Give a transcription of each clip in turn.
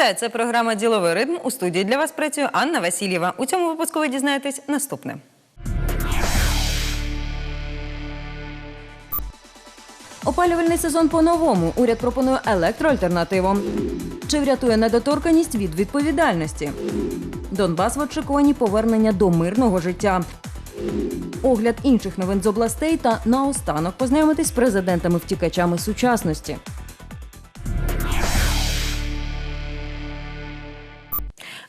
Вітаю, це програма Діловий ритм. У студії для вас працює Анна Васильєва. У цьому випуску ви дізнаєтесь наступне. Опалювальний сезон по-новому. Уряд пропонує електроальтернативу. Чи врятує недоторканість від відповідальності? Донбас в очікуванні повернення до мирного життя. Огляд інших новин з областей та наостанок познайомитись з президентами-втікачами сучасності.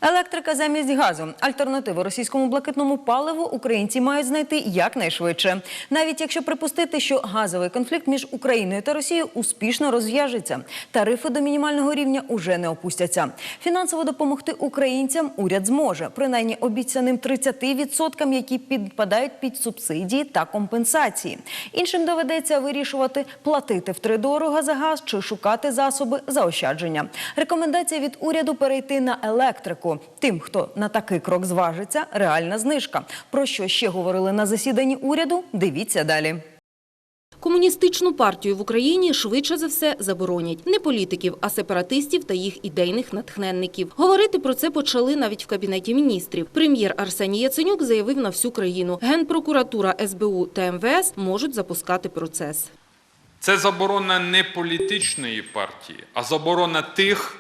Електрика замість газу. Альтернативу російському блакитному паливу українці мають знайти якнайшвидше. Навіть якщо припустити, що газовий конфлікт між Україною та Росією успішно розв'яжеться, тарифи до мінімального рівня уже не опустяться. Фінансово допомогти українцям уряд зможе, принаймні обіцяним 30%, які підпадають під субсидії та компенсації. Іншим доведеться вирішувати платити втридорога за газ чи шукати засоби заощадження. Рекомендація від уряду перейти на електрику. Тим, хто на такий крок зважиться, реальна знижка. Про що ще говорили на засіданні уряду? Дивіться далі. Комуністичну партію в Україні швидше за все заборонять не політиків, а сепаратистів та їх ідейних натхненників. Говорити про це почали навіть в кабінеті міністрів. Прем'єр Арсеній Яценюк заявив на всю країну. Генпрокуратура, СБУ та МВС можуть запускати процес. Це заборона не політичної партії, а заборона тих,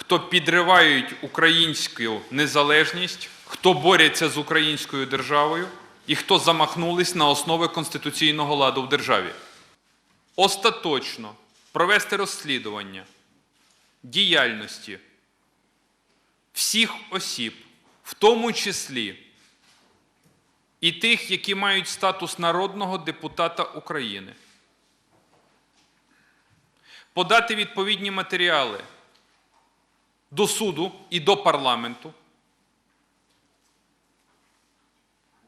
хто підривають українську незалежність, хто борються з українською державою і хто замахнулись на основи конституційного ладу в державі. Остаточно провести розслідування діяльності всіх осіб, в тому числі і тих, які мають статус народного депутата України подати відповідні матеріали до суду і до парламенту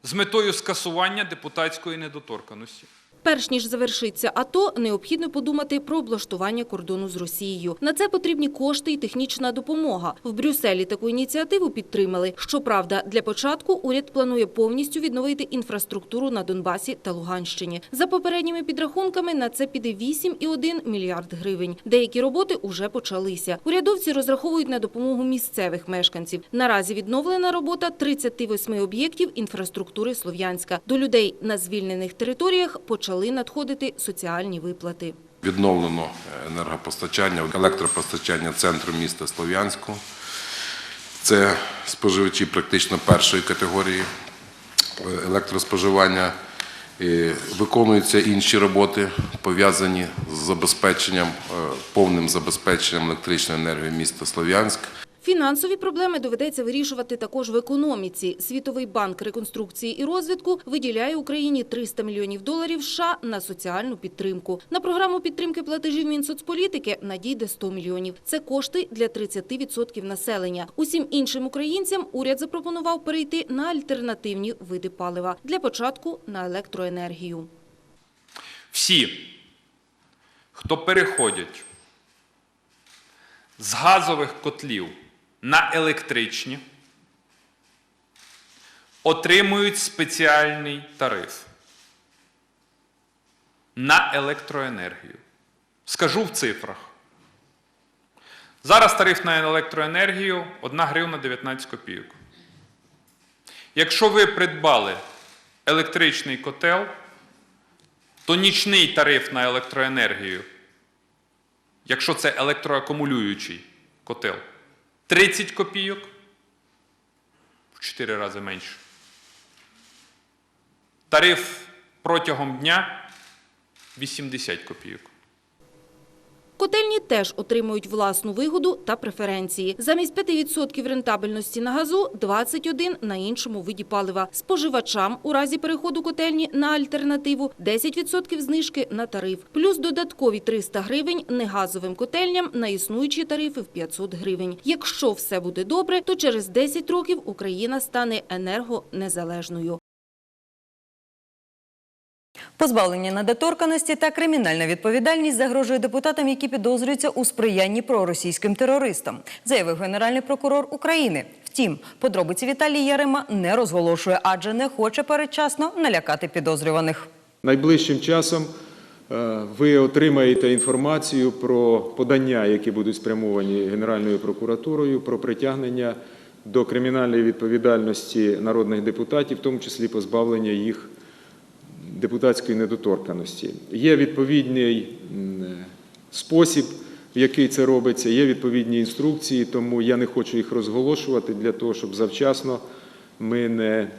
з метою скасування депутатської недоторканості. Перш ніж завершиться АТО, необхідно подумати про облаштування кордону з Росією. На це потрібні кошти і технічна допомога. В Брюсселі таку ініціативу підтримали. Щоправда, для початку уряд планує повністю відновити інфраструктуру на Донбасі та Луганщині. За попередніми підрахунками, на це піде 8,1 мільярд гривень. Деякі роботи уже почалися. Урядовці розраховують на допомогу місцевих мешканців. Наразі відновлена робота 38 об'єктів інфраструктури Слов'янська. До людей на звільнених територіях почали надходити соціальні виплати. Відновлено енергопостачання, електропостачання центру міста Слов'янську. Це споживачі практично першої категорії е, електроспоживання. Виконуються інші роботи, пов'язані з забезпеченням, е, повним забезпеченням електричної енергії міста Слов'янськ. Фінансові проблеми доведеться вирішувати також в економіці. Світовий банк реконструкції і розвитку виділяє Україні 300 мільйонів доларів США на соціальну підтримку. На програму підтримки платежів Мінсоцполітики надійде 100 мільйонів. Це кошти для 30% населення. Усім іншим українцям уряд запропонував перейти на альтернативні види палива. Для початку на електроенергію. Всі, хто переходять з газових котлів на електричні, отримують спеціальний тариф на електроенергію. Скажу в цифрах. Зараз тариф на електроенергію 1 гривна 19 копійок. Якщо ви придбали електричний котел, то нічний тариф на електроенергію, якщо це електроакумулюючий котел, 30 копійок, в 4 рази менше. Тариф протягом дня 80 копійок. Котельні теж отримують власну вигоду та преференції. Замість 5% рентабельності на газу – 21% на іншому виді палива. Споживачам у разі переходу котельні на альтернативу – 10% знижки на тариф. Плюс додаткові 300 гривень негазовим котельням на існуючі тарифи в 500 гривень. Якщо все буде добре, то через 10 років Україна стане енергонезалежною. Позбавлення недоторканості та кримінальна відповідальність загрожує депутатам, які підозрюються у сприянні проросійським терористам, заявив генеральний прокурор України. Втім, подробиці Віталій Ярема не розголошує, адже не хоче передчасно налякати підозрюваних. Найближчим часом Е, Ви отримаєте інформацію про подання, які будуть спрямовані Генеральною прокуратурою, про притягнення до кримінальної відповідальності народних депутатів, в тому числі позбавлення їх депутатської недоторканості. Є відповідний е, спосіб, в який це робиться, є відповідні інструкції, тому я не хочу їх розголошувати для того, щоб завчасно ми не е,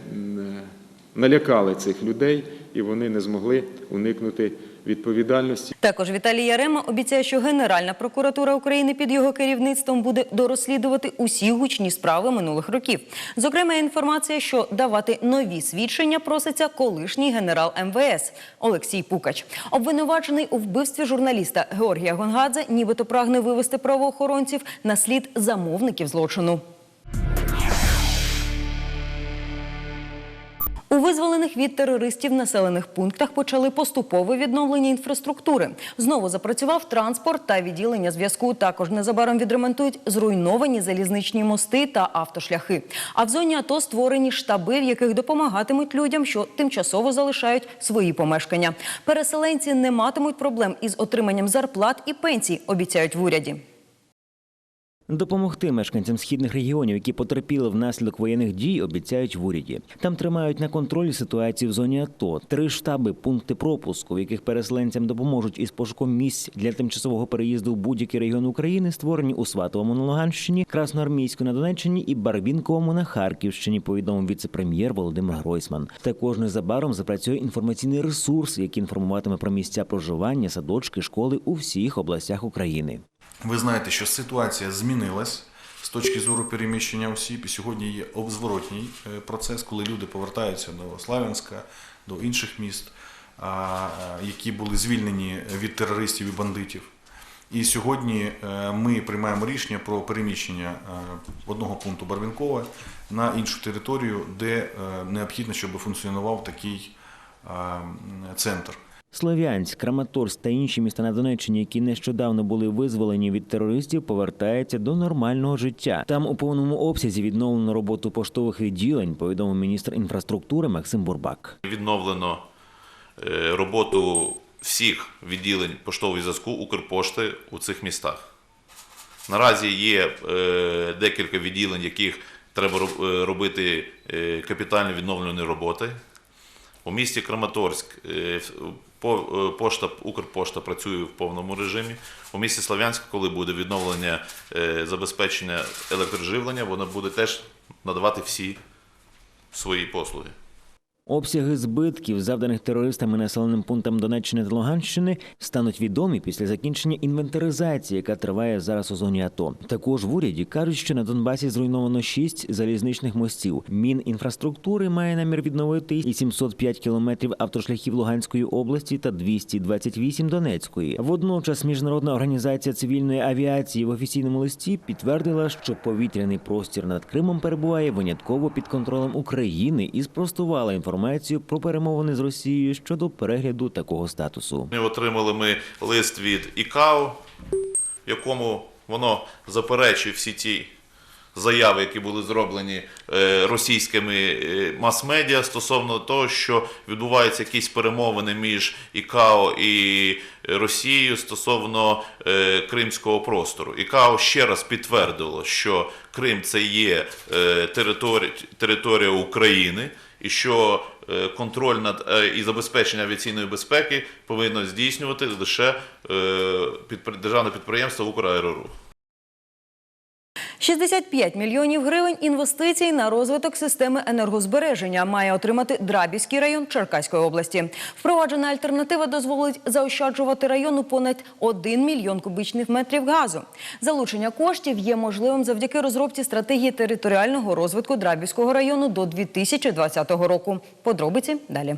налякали цих людей і вони не змогли уникнути відповідальності. Також Віталій Ярема обіцяє, що Генеральна прокуратура України під його керівництвом буде дорозслідувати усі гучні справи минулих років. Зокрема, інформація, що давати нові свідчення проситься колишній генерал МВС Олексій Пукач. Обвинувачений у вбивстві журналіста Георгія Гонгадзе, нібито прагне вивести правоохоронців на слід замовників злочину. У визволених від терористів населених пунктах почали поступове відновлення інфраструктури. Знову запрацював транспорт та відділення зв'язку. Також незабаром відремонтують зруйновані залізничні мости та автошляхи. А в зоні АТО створені штаби, в яких допомагатимуть людям, що тимчасово залишають свої помешкання. Переселенці не матимуть проблем із отриманням зарплат і пенсій, обіцяють в уряді. Допомогти мешканцям східних регіонів, які потерпіли внаслідок воєнних дій, обіцяють в уряді. Там тримають на контролі ситуацію в зоні АТО. Три штаби, пункти пропуску, в яких переселенцям допоможуть із пошуком місць для тимчасового переїзду в будь-який регіон України, створені у Сватовому на Луганщині, Красноармійську на Донеччині і Барвінковому на Харківщині. Повідомив віце-прем'єр Володимир Гройсман. Також незабаром запрацює інформаційний ресурс, який інформуватиме про місця проживання, садочки, школи у всіх областях України. Ви знаєте, що ситуація змінилась з точки зору переміщення осіб, і сьогодні є обзворотній е, процес, коли люди повертаються до Славянська, до інших міст, е, які були звільнені від терористів і бандитів. І сьогодні е, ми приймаємо рішення про переміщення одного пункту Барвінкова на іншу територію, де необхідно, щоб функціонував такий центр. Слов'янськ, Краматорськ та інші міста на Донеччині, які нещодавно були визволені від терористів, повертаються до нормального життя. Там у повному обсязі відновлено роботу поштових відділень, повідомив міністр інфраструктури Максим Бурбак. Відновлено е, роботу всіх відділень поштового зв'язку Укрпошти у цих містах. Наразі є е, декілька відділень, яких треба е, робити капітально відновлені роботи. У місті Краматорськ пошта, Укрпошта працює в повному режимі. У місті Слов'янськ, коли буде відновлення е, забезпечення електроживлення, воно буде теж надавати всі свої послуги. Обсяги збитків, завданих терористами населеним пунктам Донеччини та Луганщини, стануть відомі після закінчення інвентаризації, яка триває зараз у зоні АТО. Також в уряді кажуть, що на Донбасі зруйновано шість залізничних мостів. Мінінфраструктури має намір відновити і 705 кілометрів автошляхів Луганської області та 228 Донецької. Водночас міжнародна організація цивільної авіації в офіційному листі підтвердила, що повітряний простір над Кримом перебуває винятково під контролем України і спростувала інформацію про перемовини з Росією щодо перегляду такого статусу. Ми отримали ми лист від ІКАО, в якому воно заперечує всі ті заяви, які були зроблені е, російськими е, мас-медіа стосовно того, що відбуваються якісь перемовини між ІКАО і Росією стосовно е, Кримського простору. ІКАО ще раз підтвердило, що Крим це є територія України. І що е, контроль над е, і забезпечення авіаційної безпеки повинно здійснювати лише е, державне підприємство «Украерорух». 65 мільйонів гривень інвестицій на розвиток системи енергозбереження має отримати Драбівський район Черкаської області. Впроваджена альтернатива дозволить заощаджувати району понад 1 мільйон кубічних метрів газу. Залучення коштів є можливим завдяки розробці стратегії територіального розвитку Драбівського району до 2020 року. Подробиці далі.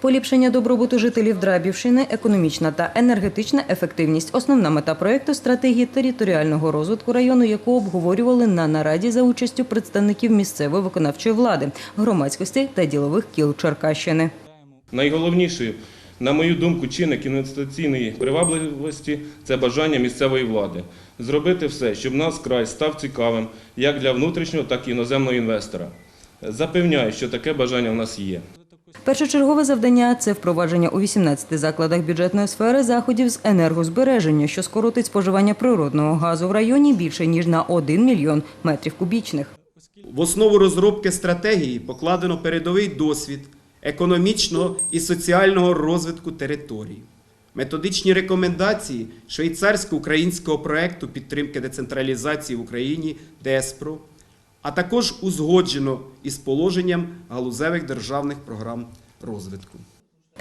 Поліпшення добробуту жителів Драбівщини, економічна та енергетична ефективність – основна мета проєкту стратегії територіального розвитку району, яку обговорювали на нараді за участю представників місцевої виконавчої влади, громадськості та ділових кіл Черкащини. Найголовнішою, на мою думку, чинник інвестиційної привабливості це бажання місцевої влади зробити все, щоб наш край став цікавим як для внутрішнього, так і іноземного інвестора. Запевняю, що таке бажання в нас є. Першочергове завдання це впровадження у 18 закладах бюджетної сфери заходів з енергозбереження, що скоротить споживання природного газу в районі більше ніж на 1 мільйон метрів кубічних. В основу розробки стратегії покладено передовий досвід економічного і соціального розвитку території, методичні рекомендації швейцарсько-українського проекту підтримки децентралізації в Україні ДЕСПРО, а також узгоджено із положенням галузевих державних програм розвитку.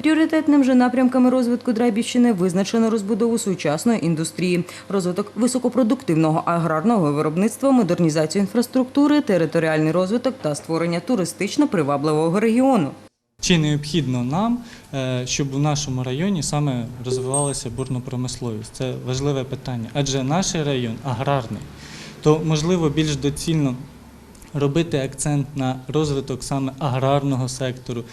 Пріоритетним же напрямками розвитку Драйбівщини визначено розбудову сучасної індустрії, розвиток високопродуктивного аграрного виробництва, модернізацію інфраструктури, територіальний розвиток та створення туристично привабливого регіону. Чи необхідно нам, е, щоб у нашому районі саме розвивалася бурна промисловість? Це важливе питання, адже наш район аграрний, то можливо більш доцільно робити акцент на розвиток саме аграрного сектору,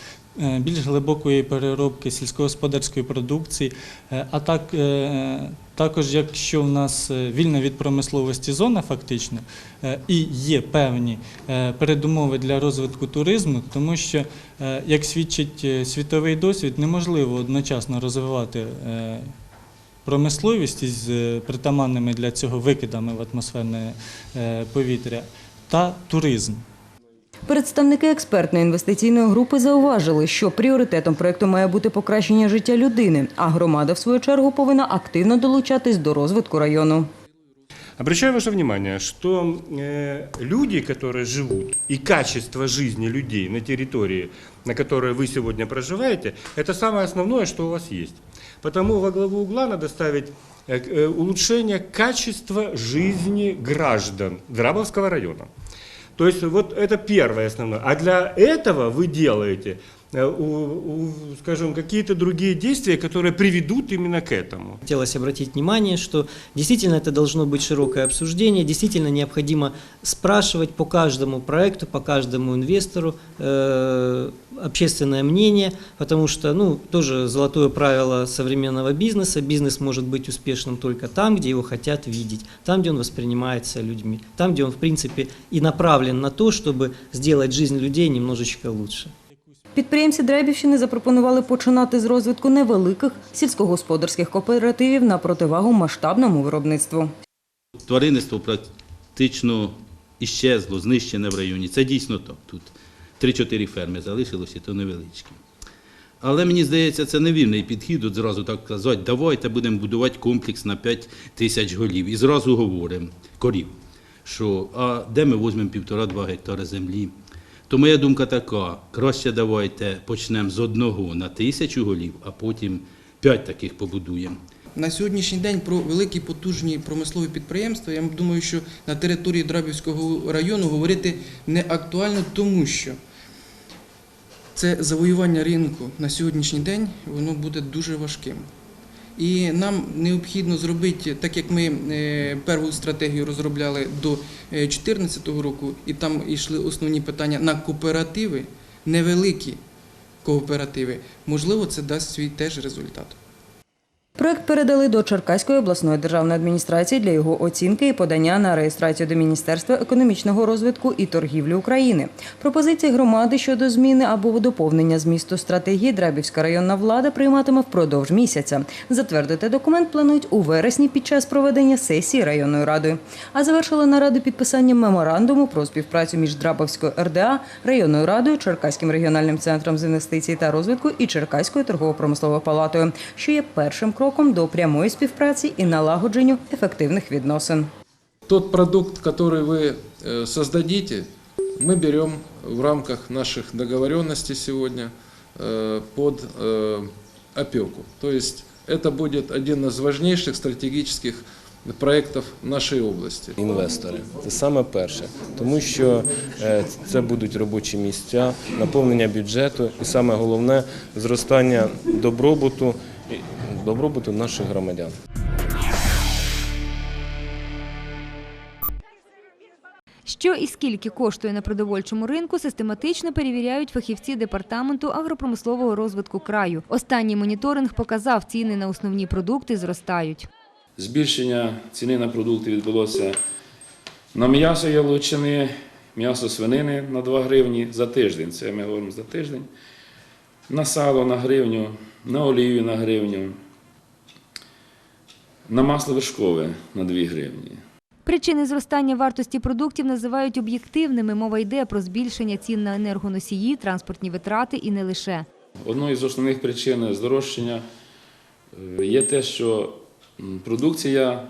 е, більш глибокої переробки сільськогосподарської продукції, е, а так, е, також, якщо в нас вільна від промисловості зона фактично, і є певні передумови для розвитку туризму, тому що, як свідчить світовий досвід, неможливо одночасно розвивати промисловість із притаманними для цього викидами в атмосферне повітря та туризм. Представники експертної інвестиційної групи зауважили, що пріоритетом проекту має бути покращення життя людини, а громада, в свою чергу, повинна активно долучатись до розвитку району. Обращаю ваше внимание, что э, люди, которые живут, и качество жизни людей на территории, на которой вы сегодня проживаете, это самое основное, что у вас есть. Потому во главу угла надо ставить э, к- э, улучшение качества жизни граждан Драбовского района. То есть вот это первое основное. А для этого вы делаете, э, у- у, скажем, какие-то другие действия, которые приведут именно к этому. Хотелось обратить внимание, что действительно это должно быть широкое обсуждение, действительно необходимо спрашивать по каждому проекту, по каждому инвестору э, общественное мнение, потому что, ну, тоже золотое правило современного бизнеса, бизнес может быть успешным только там, где его хотят видеть, там, где он воспринимается людьми, там, где он, в принципе, и направлен на то, чтобы сделать жизнь людей немножечко лучше. Підприємці Драйбівщини запропонували починати з розвитку невеликих сільськогосподарських кооперативів на противагу масштабному виробництву. тваринництво практично іщезло, знищене в районі. Це дійсно так. Тут 3-4 ферми залишилося, то невеличкі. Але мені здається, це невірний підхід, от зразу так казати, давайте будемо будувати комплекс на 5 тисяч голів. І зразу говоримо, корів, що а де ми візьмемо півтора-два гектари землі. То моя думка така, краще давайте почнемо з одного на тисячу голів, а потім п'ять таких побудуємо. На сьогоднішній день про великі потужні промислові підприємства, я думаю, що на території Драбівського району говорити не актуально, тому що це завоювання ринку на сьогоднішній день воно буде дуже важким. І нам необхідно зробити, так як ми першу стратегію розробляли до 2014 року, і там йшли основні питання на кооперативи, невеликі кооперативи, можливо, це дасть свій теж результат. Проект передали до Черкаської обласної державної адміністрації для його оцінки і подання на реєстрацію до Міністерства економічного розвитку і торгівлі України. Пропозиції громади щодо зміни або доповнення змісту стратегії Драбівська районна влада прийматиме впродовж місяця. Затвердити документ планують у вересні під час проведення сесії районної ради. А завершили нараду підписанням меморандуму про співпрацю між Драбовською РДА, районною радою, Черкаським регіональним центром з інвестицій та розвитку і Черкаською торгово-промисловою палатою, що є першим кроком до прямої співпраці і налагодженню ефективних відносин. Тот продукт, который вы э, создадите, мы берем в рамках наших договоренностей сегодня э, под э, опеку. То есть это будет один из важнейших стратегических проєктів нашої області. Інвестори це саме перше, тому що е, це будуть робочі місця, наповнення бюджету і саме головне зростання добробуту і добробуту наших громадян. Що і скільки коштує на продовольчому ринку, систематично перевіряють фахівці департаменту агропромислового розвитку краю. Останній моніторинг показав, ціни на основні продукти зростають. Збільшення ціни на продукти відбулося на м'ясо яловичини, м'ясо свинини на 2 гривні за тиждень. Це ми говоримо за тиждень. на сало на гривню, на олію на гривню, на масло вершкове на 2 гривні. Причини зростання вартості продуктів називають об'єктивними. Мова йде про збільшення цін на енергоносії, транспортні витрати і не лише. Одною з основних причин здорожчання е, є те, що продукція,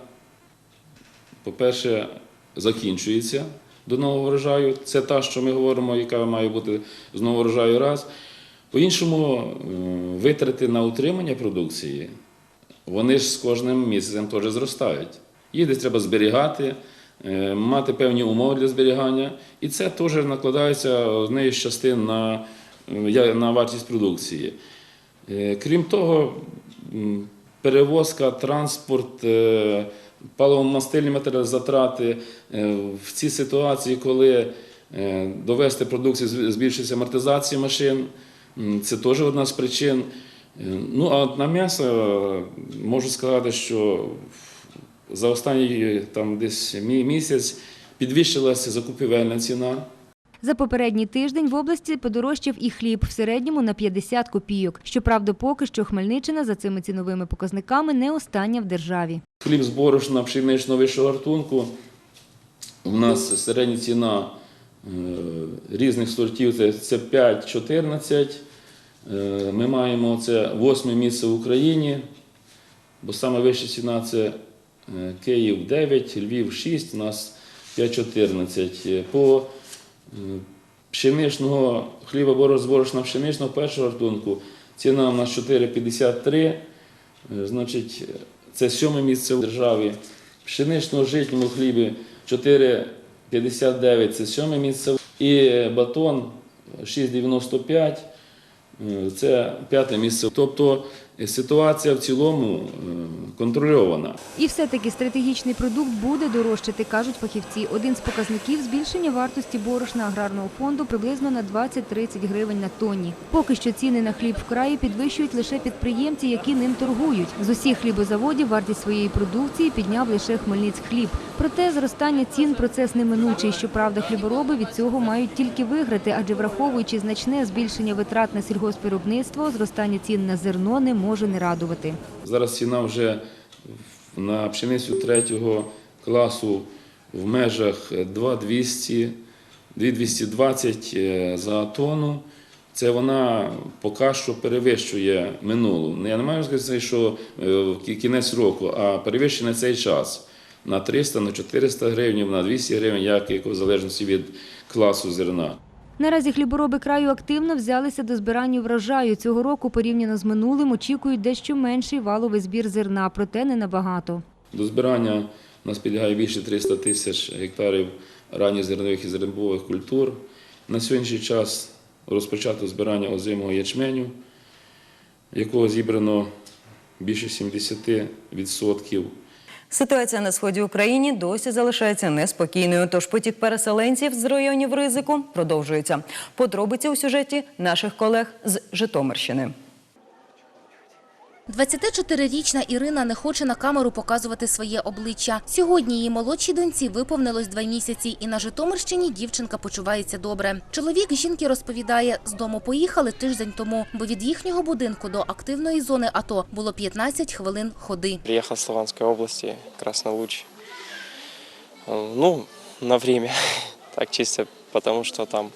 по-перше, закінчується до нового врожаю. Це та, що ми говоримо, яка має бути з нового врожаю раз. По-іншому, е, витрати на утримання продукції, вони ж з кожним місяцем теж зростають. Їх десь треба зберігати, е, мати певні умови для зберігання. І це теж накладається однією з частин на, е, на вартість продукції. Крім того, перевозка, транспорт, паливомастильні матеріали, затрати в цій ситуації, коли довести продукцію збільшується амортизація машин, це теж одна з причин. Е, Ну а на м'ясо е, можу сказати, що за останній там десь мі- місяць підвищилася закупівельна ціна. За попередній тиждень в області подорожчав і хліб в середньому на 50 копійок. Щоправда, поки що Хмельниччина за цими ціновими показниками не остання в державі. Хліб з борошна пшеничного вищого гартунку. У нас середня ціна е, різних сортів це, це 5-14. Е, Ми маємо це восьме місце в Україні, бо саме вища ціна це е, Київ 9, Львів 6, у нас 5-14. Е, По е, пшеничного хліба борошна пшеничного першого гартунку ціна у нас 4,53. Е, Значить, це сьоме місце в державі. Пшеничного житнього хлібі 4,59 це сьоме місце. І батон 6,95 е, це п'яте місце. Тобто ситуація в цілому е, контрольована. І все-таки стратегічний продукт буде дорожчати, кажуть фахівці. Один з показників збільшення вартості борошна аграрного фонду приблизно на 20-30 гривень на тонні. Поки що ціни на хліб в краї підвищують лише підприємці, які ним торгують. З усіх хлібозаводів вартість своєї продукції підняв лише Хмельницькхліб. Проте зростання цін процес неминучий. Щоправда, хлібороби від цього мають тільки виграти, адже враховуючи значне збільшення витрат на сільгоспвиробництво, зростання цін на зерно не може не радувати. Зараз ціна вже на пшеницю третього класу в межах 2200, 2220 е, за тонну. Це вона поки що перевищує минулу. Я не маю сказати, що е, кінець року, а перевищує на цей час на 300, на 400 гривень, на 200 гривень, як в залежності від класу зерна. Наразі хлібороби краю активно взялися до збирання врожаю. Цього року, порівняно з минулим, очікують дещо менший валовий збір зерна, проте не набагато. До збирання у нас підлягає більше 300 тисяч гектарів ранніх зернових і зернових культур. На сьогоднішній час розпочато збирання озимого ячменю, якого зібрано більше 70%. Ситуація на сході України досі залишається неспокійною. Тож потік переселенців з районів ризику продовжується. Подробиці у сюжеті наших колег з Житомирщини. 24-річна Ірина не хоче на камеру показувати своє обличчя. Сьогодні її молодшій доньці виповнилось два місяці, і на Житомирщині дівчинка почувається добре. Чоловік жінки розповідає, з дому поїхали тиждень тому, бо від їхнього будинку до активної зони АТО було 15 хвилин ходи. Приехал с Луганской области, Краснолуч. Ну, на время, так чисто, потому что там,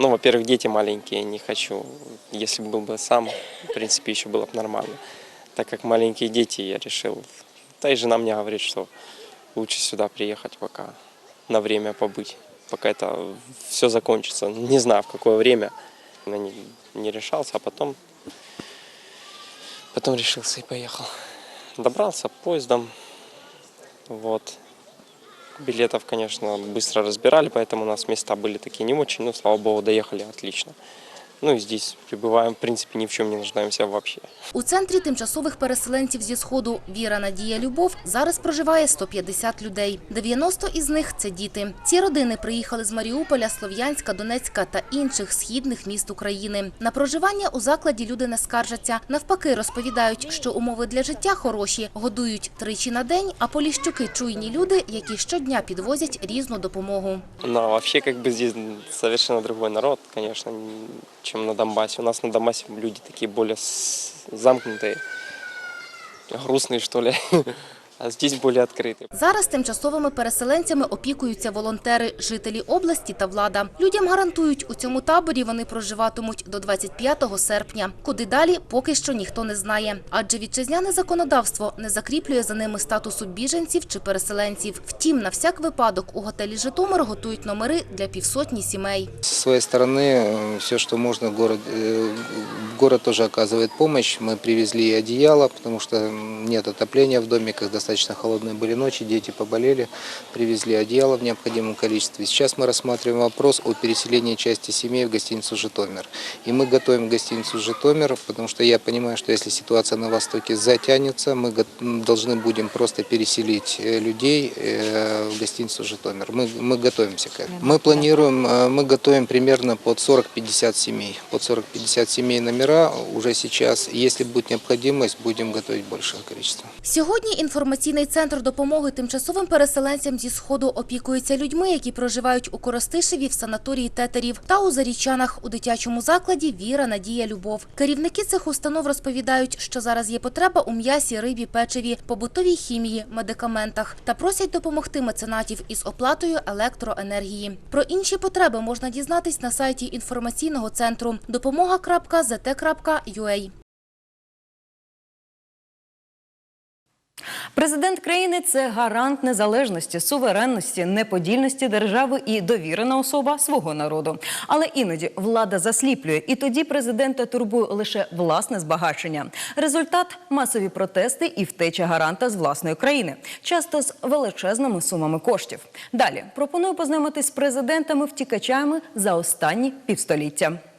ну, во-первых, дети маленькие, не хочу. Если бы был бы сам, в принципе, еще было бы нормально. Так как маленькие дети, я решил, да и жена мне говорит, что лучше сюда приехать пока, на время побыть, пока это все закончится. Не знаю, в какое время, я не, не решался, а потом, потом решился и поехал. Добрался поездом. Вот. Билетов, конечно, быстро разбирали, поэтому у нас места были такие не очень. Но, слава богу, доехали отлично. Ну и здесь пребываем, в принципе, ни в чем не нуждаемся вообще. У центрі тимчасових переселенців зі Сходу Віра, Надія, Любов зараз проживає 150 людей. 90 із них – це діти. Ці родини приїхали з Маріуполя, Слов'янська, Донецька та інших східних міст України. На проживання у закладі люди не скаржаться. Навпаки, розповідають, що умови для життя хороші, годують тричі на день, а поліщуки – чуйні люди, які щодня підвозять різну допомогу. Вообще, как бы здесь совершенно другой народ, конечно, чем на Донбассе. У нас на Донбассе люди такие более замкнутые, грустные, что ли. А здесь более открытые. Зараз тимчасовими переселенцями опікуються волонтери, жителі області та влада. Людям гарантують, у цьому таборі вони проживатимуть до 25 серпня. Куди далі, поки що ніхто не знає. Адже вітчизняне законодавство не закріплює за ними статусу біженців чи переселенців. Втім, на всяк випадок у готелі Житомир готують номери для півсотні сімей. С своей стороны, все, что можно, город, э, город тоже оказывает помощь. Мы привезли и одеяло, потому что нет отопления в доме, как достаточно холодные были ночи, дети поболели. Привезли одеяло в необходимом количестве. Сейчас мы рассматриваем вопрос о переселении части семей в гостиницу «Житомир». И мы готовим гостиницу «Житомир», потому что я понимаю, что если ситуация на Востоке затянется, мы го- м, должны будем просто переселить э, людей э, в гостиницу «Житомир». Мы, мы готовимся к этому. Мы планируем, э, мы готовим примерно под 40-50 семей. Под 40-50 семей номера уже сейчас. Если будет необходимость, будем готовить большее количество. Сьогодні інформаційний центр допомоги тимчасовим переселенцям зі Сходу опікується людьми, які проживають у Коростишеві в санаторії Тетерів та у Зарічанах у дитячому закладі Віра, Надія, Любов. Керівники цих установ розповідають, що зараз є потреба у м'ясі, рибі, печиві, побутовій хімії, медикаментах та просять допомогти меценатів із оплатою електроенергії. Про інші потреби можна дізнатись на сайті інформаційного центру допомога.зт.ua. Президент країни це гарант незалежності, суверенності, неподільності держави і довірена особа свого народу. Але іноді влада засліплює, і тоді президента турбує лише власне збагачення. Результат масові протести і втеча гаранта з власної країни, часто з величезними сумами коштів. Далі пропоную познайомитись з президентами-втікачами за останні півстоліття.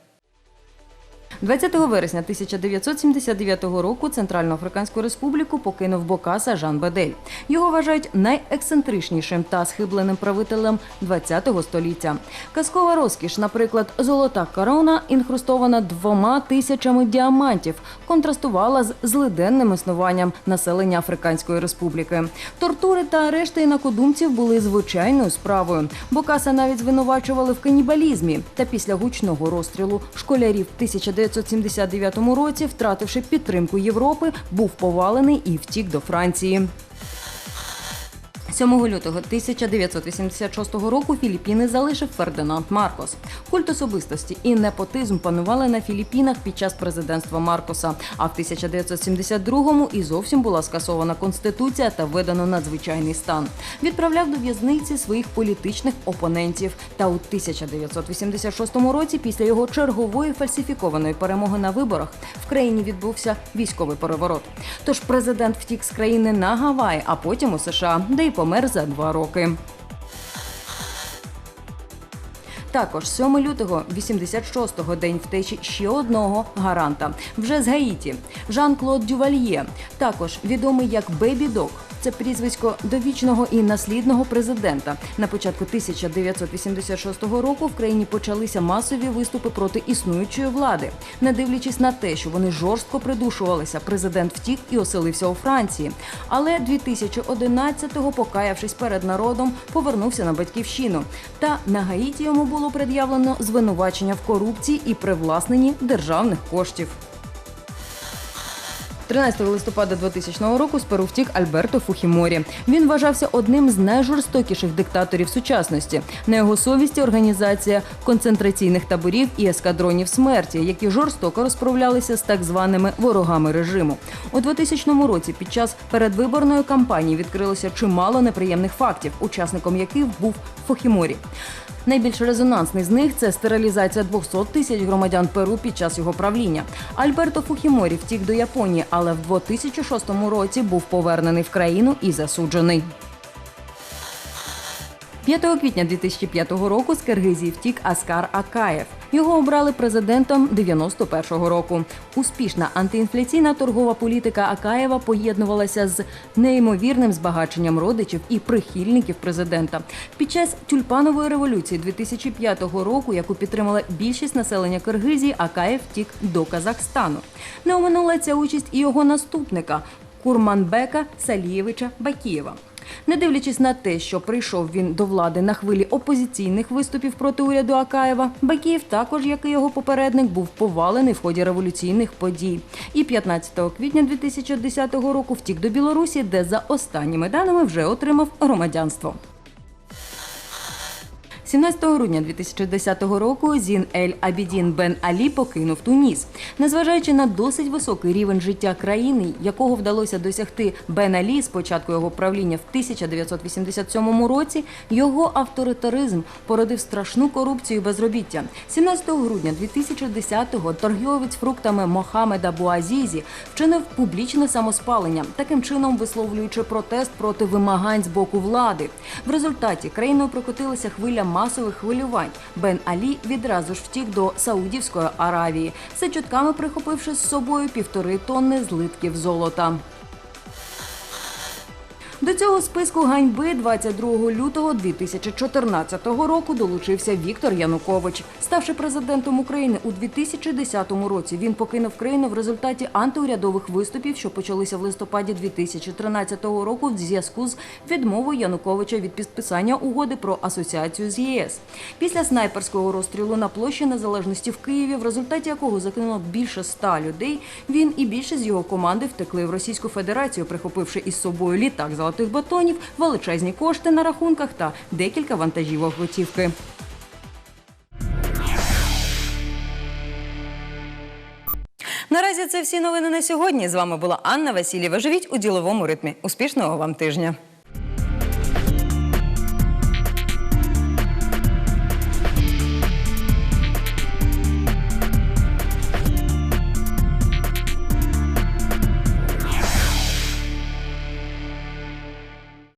20 вересня 1979 року Центральноафриканську республіку покинув Бокаса Жан Бедель. Його вважають найексцентричнішим та схибленим правителем ХХ століття. Казкова розкіш, наприклад, золота корона, інхрустована двома тисячами діамантів, контрастувала з злиденним існуванням населення Африканської республіки. Тортури та арешти інакодумців були звичайною справою. Бокаса навіть звинувачували в канібалізмі. Та після гучного розстрілу школярів в 1979 році, втративши підтримку Європи, був повалений і втік до Франції. 7 лютого 1986 року Філіппіни залишив Фердинанд Маркос. Культ особистості і непотизм панували на Філіппінах під час президентства Маркоса. А в 1972-му і зовсім була скасована конституція та введено надзвичайний стан. Відправляв до в'язниці своїх політичних опонентів. Та у 1986 році, після його чергової фальсифікованої перемоги на виборах, в країні відбувся військовий переворот. Тож президент втік з країни на Гаваї, а потім у США, де й помер за два роки. Також 7 лютого 86-го день втечі ще одного гаранта вже з Гаїті Жан-Клод Дювальє, також відомий як Бебі Дог. Це прізвисько довічного і наслідного президента. На початку 1986 року в країні почалися масові виступи проти існуючої влади. Не дивлячись на те, що вони жорстко придушувалися, президент втік і оселився у Франції. Але 2011-го, покаявшись перед народом, повернувся на батьківщину. Та на Гаїті йому було пред'явлено звинувачення в корупції і привласненні державних коштів. 13 листопада 2000 року з Перу втік Альберто Фухіморі. Він вважався одним з найжорстокіших диктаторів сучасності. На його совісті організація концентраційних таборів і ескадронів смерті, які жорстоко розправлялися з так званими ворогами режиму. У 2000 році під час передвиборної кампанії відкрилося чимало неприємних фактів, учасником яких був Фухіморі. Найбільш резонансний з них це стерилізація 200 тисяч громадян Перу під час його правління. Альберто Фухіморі втік до Японії, але в 2006 році був повернений в країну і засуджений. 5 квітня 2005 року з Киргизії втік Аскар Акаєв. Його обрали президентом 91-го року. Успішна антиінфляційна торгова політика Акаєва поєднувалася з неймовірним збагаченням родичів і прихильників президента. Під час тюльпанової революції 2005 року, яку підтримала більшість населення Киргизії, Акаєв втік до Казахстану. Не оминула ця участь і його наступника Курманбека Салієвича Бакієва. Не дивлячись на те, що прийшов він до влади на хвилі опозиційних виступів проти уряду Акаєва, Бакіїв також, як і його попередник, був повалений в ході революційних подій. І 15 квітня 2010 року втік до Білорусі, де за останніми даними вже отримав громадянство. 17 грудня 2010 року Зін Ель Абідін Бен Алі покинув Туніс. Незважаючи на досить високий рівень життя країни, якого вдалося досягти Бен Алі з початку його правління в 1987 році, його авторитаризм породив страшну корупцію і безробіття. 17 грудня 2010-го торгівець фруктами Мохамеда Буазізі вчинив публічне самоспалення, таким чином висловлюючи протест проти вимагань з боку влади. В результаті країною прокотилася хвиля масових хвилювань. Бен Алі відразу ж втік до Саудівської Аравії, за чутками прихопивши з собою півтори тонни злитків золота. До цього списку ганьби 22 лютого 2014 року долучився Віктор Янукович. Ставши президентом України у 2010 році, він покинув країну в результаті антиурядових виступів, що почалися в листопаді 2013 року в зв'язку з відмовою Януковича від підписання угоди про асоціацію з ЄС. Після снайперського розстрілу на площі Незалежності в Києві, в результаті якого загинуло більше ста людей, він і більшість з його команди втекли в Російську Федерацію, прихопивши із собою літак золотих батонів, величезні кошти на рахунках та декілька вантажівок готівки. Наразі це всі новини на сьогодні. З вами була Анна Васильєва. Живіть у діловому ритмі. Успішного вам тижня.